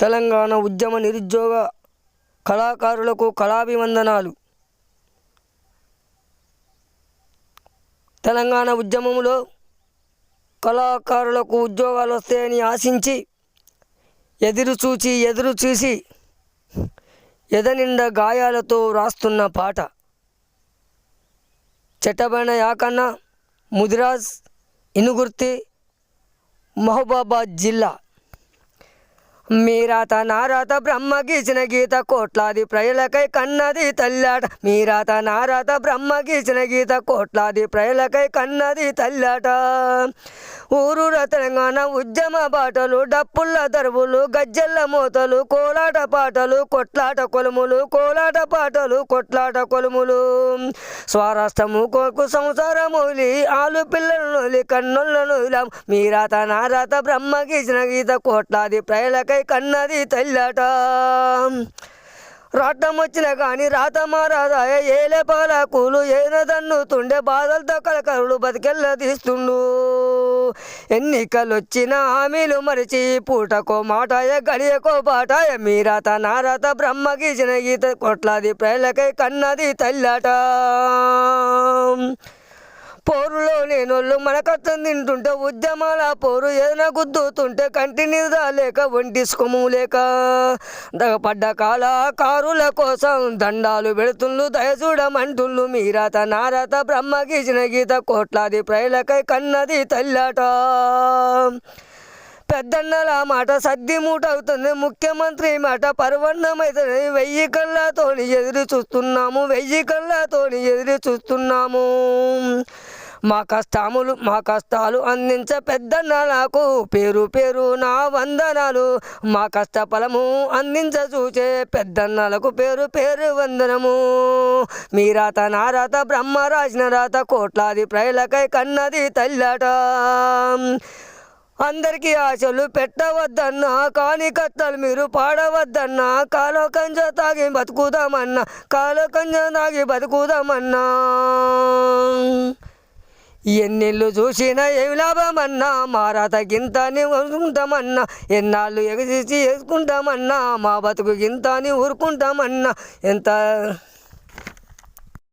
తెలంగాణ ఉద్యమ నిరుద్యోగ కళాకారులకు కళాభివందనాలు. తెలంగాణ ఉద్యమంలో కళాకారులకు ఉద్యోగాలు వస్తాయని ఆశించి ఎదురు చూచి ఎదురు చూసి ఎదనిండా గాయాలతో రాస్తున్న పాట. చెట్టబైన యాకన్న ముదిరాజ్ ఇనుగుర్తి మహబూబాబాద్ జిల్లా. మీరాత నారాత బ్రహ్మ గీచిన గీత కోట్లాది ప్రజలకై కన్నది తల్లాట. మీరాత నారాత బ్రహ్మ గీచిన గీత కోట్లాది ప్రజలకై కన్నది తల్లాట. ఊరూర తెలంగాణ ఉద్యమ పాటలు డప్పుల దరువులు గజ్జెల్ల మూతలు కోలాట పాటలు కొట్లాట కొలుములు కోలాట పాటలు కొట్లాట కొలుములు. స్వరాష్ట్రము కోకు సంసారములి ఆలు పిల్లలను కన్నులను మీరాత నారాత బ్రహ్మ గీసిన గీత కోట్లాది ప్రజలకై కన్నది తల్లాట. రాటం వచ్చిన కానీ రాత మారాదాయ ఏలే పాలకులు ఏనదన్నుతుండే బాధలతో కలకరుడు బతికెళ్ళ తీస్తుండు ఎన్నికలొచ్చిన హామీలు మరిచి పూటకో మాటాయ గడియకో బాటాయ మీరాత నారాత బ్రహ్మ గీసిన గీత కొట్లాది ప్రేలకై కన్నది తల్లాట. పోరులో నేనోళ్ళు మనకత్తం తింటుంటే ఉద్యమాల పోరు ఏదైనా గుద్దుతుంటే కంటి నిద్ర లేక ఒంటి సుఖము లేక దగపడ్డ కాల కారుల కోసం దండాలు పెడుతుండ్రు దయచూడమంటుండ్రు మీరాత నారత బ్రహ్మ గీచిన గీత కోట్లాది ప్రజలకై కన్నది తల్లాట. పెద్దన్నల మాట సద్ది మూట అవుతుంది ముఖ్యమంత్రి మాట పర్వన్నమైతుంది. వెయ్యి కళ్ళతోని ఎదురు చూస్తున్నాము వెయ్యి కళ్ళతోని ఎదురు చూస్తున్నాము. మా కష్టములు మా కష్టాలు అందించే పెద్దన్న నాకు పేరు పేరు నా వందనాలు. మా కష్ట ఫలము అందించ చూచే పెద్దన్నలకు పేరు పేరు వందనము. మీ రాత నా రాత బ్రహ్మ రాసిన రాత కోట్లాది ప్రజలకై కన్నది తల్లట. అందరికీ ఆశలు పెట్టవద్దన్నా కాని కత్తలు మీరు పాడవద్దన్నా కాలో కంజ తాగి బతుకుదామన్నా కాలో కంజ తాగి బతుకుదామన్నా. ఎన్నిళ్ళు చూసినా ఏమి లాభమన్నా మారా తగింత ఊరుకుంటామన్నా ఎన్నాళ్ళు ఎగదీసి వేసుకుంటామన్నా మా బతుకు గింత ఊరుకుంటామన్నా ఎంత